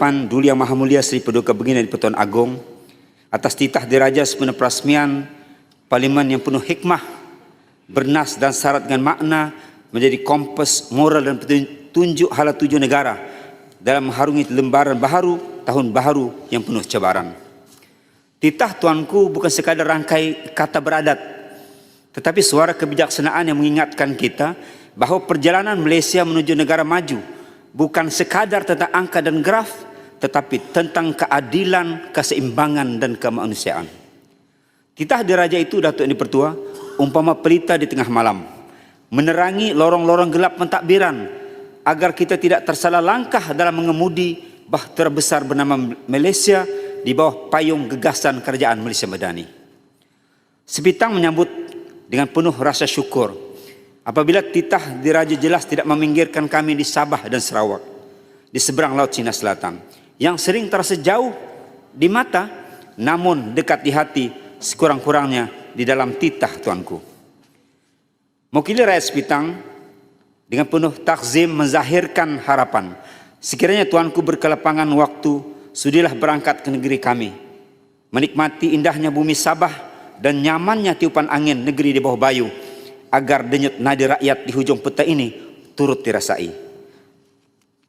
hadapan Duli Yang Maha Mulia Sri Paduka Begina di Pertuan Agong atas titah diraja sempena perasmian parlimen yang penuh hikmah, bernas dan syarat dengan makna menjadi kompas moral dan petunjuk hala tuju negara dalam mengharungi lembaran baharu tahun baharu yang penuh cabaran. Titah tuanku bukan sekadar rangkai kata beradat tetapi suara kebijaksanaan yang mengingatkan kita bahawa perjalanan Malaysia menuju negara maju bukan sekadar tentang angka dan graf tetapi tentang keadilan, keseimbangan dan kemanusiaan. Titah diraja itu Datuk Yang Dipertua umpama pelita di tengah malam menerangi lorong-lorong gelap mentadbiran agar kita tidak tersalah langkah dalam mengemudi bahtera besar bernama Malaysia di bawah payung gegasan kerajaan Malaysia Madani. Sepitang menyambut dengan penuh rasa syukur apabila titah diraja jelas tidak meminggirkan kami di Sabah dan Sarawak di seberang Laut Cina Selatan yang sering terasa jauh di mata namun dekat di hati sekurang-kurangnya di dalam titah tuanku. Mewakili rakyat Sepitang dengan penuh takzim menzahirkan harapan sekiranya tuanku berkelapangan waktu sudilah berangkat ke negeri kami menikmati indahnya bumi Sabah dan nyamannya tiupan angin negeri di bawah bayu agar denyut nadi rakyat di hujung peta ini turut dirasai.